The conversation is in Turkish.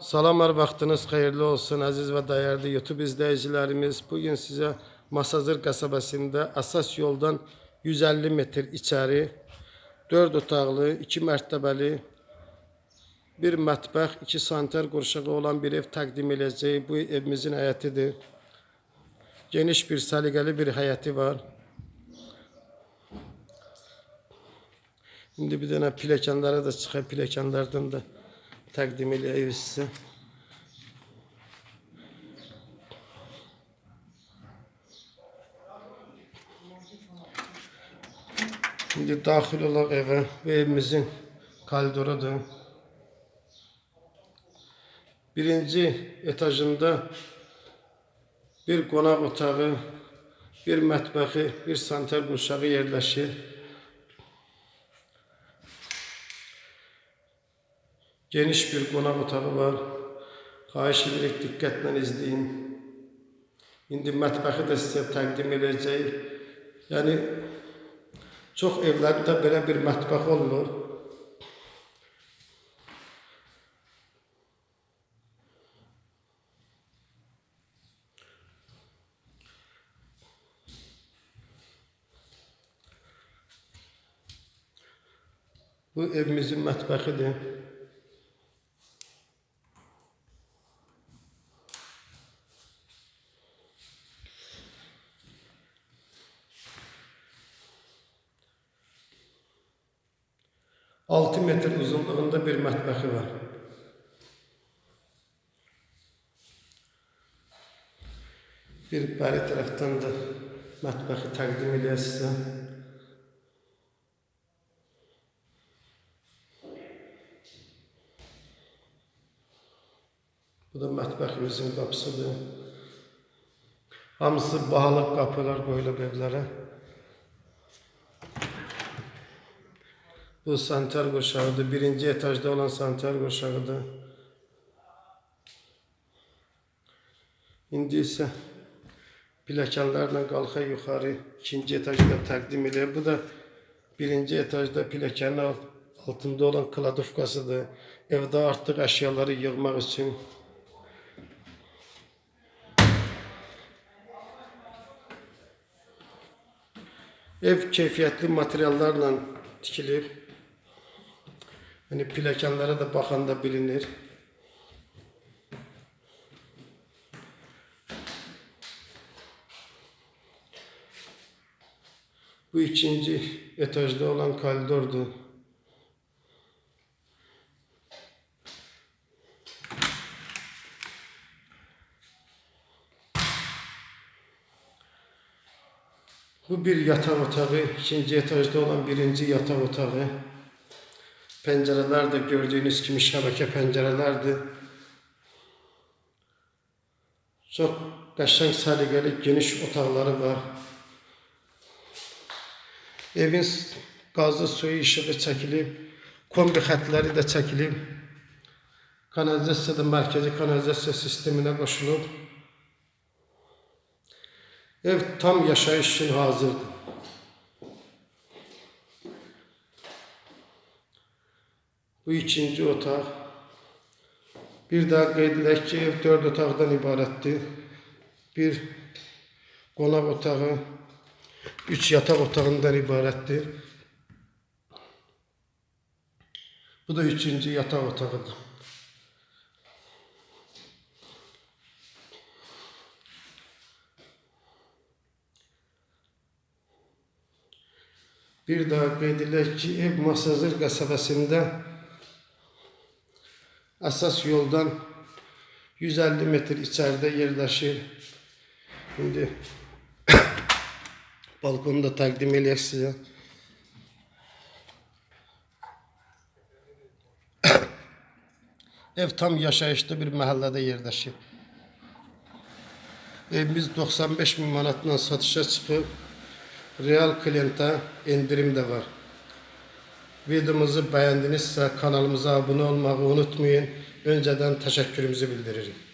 Salamlar vaxtınız xeyirli olsun əziz və dəyərli YouTube izləyicilərimiz. Bu gün sizə Masazır qəsəbəsində əsas yoldan 150 metr içəri 4 otaqlı, 2 mərtəbəli, bir mətbəx, 2 sanitar qurşağı olan bir ev təqdim edəcəyik. Bu evimizin həyətidir. Geniş bir, səliqəli bir həyəti var. İndi bir dənə pilləkənlərə də çıxıb, pilləkənlərdən də təqdim edəyik sizə. Şimdi daxil olaq evə. Bu evimizin koridorudur. Birinci etajında bir qonaq otağı, bir mətbəxi, bir sanitar qurşağı yerləşir. Geniş bir qonaq otağı var. Xahiş edirik diqqətlə izləyin. İndi mətbəxi də sizə təqdim edəcəyik. Yəni çox evlərdə belə bir mətbəx olmur. Bu evimizin mətbəxidir. Altı metre uzunluğunda bir mətbəxi var. Bir bəri tərəfdən də mətbəxi təqdim edək sizə. Bu da mətbəximizin qapısıdır. Hamısı bahalı qapılar qoyulub evlərə. Bu sanitar qurşağıdır. Birinci etajda olan sanitar qurşağıdır. İndi isə pilləkənlərlə qalxa yuxarı ikinci etajda təqdim edir. Bu da birinci etajda alt- altında olan kladovkasıdır. Evdə artıq əşyaları yığmaq üçün Ev keyfiyyətli materiallarla tikilir. Yəni pilləkənlərə də baxanda bilinir. Bu ikinci etajda olan koridordur. Bu bir yatak otağı, ikinci etajda olan birinci yatak otağı. Pencereler de gördüğünüz gibi şebeke pencerelerdi. Çok qəşəng səliqəli geniş otaqları var. Evin qazı suyu işığı çəkilib, kombi xətləri də çəkilib. Kanalizasiya da mərkəzi kanalizasiya sisteminə qoşulub. Ev tam yaşayış için hazırdır. Bu ikinci otaq. Bir daha qeyd edək ki, ev dörd otaqdan ibarətdir. Bir qonaq otağı, üç yataq otağından ibarətdir. Bu da üçüncü yataq otağıdır. Bir daha qeyd edək ki, ev Masazır qəsəbəsində əsas yoldan 150 metr içəridə yerləşir. İndi balkonu da təqdim eləyək sizə. Ev tam yaşayışlı bir məhəllədə yerləşir. Evimiz 95 bin manatla satışa çıxıb. Real klientə indirim də var. Videomuzu beğendinizsə kanalımıza abone olmağı unutmayın. Önceden teşekkürümüzü bildiririm.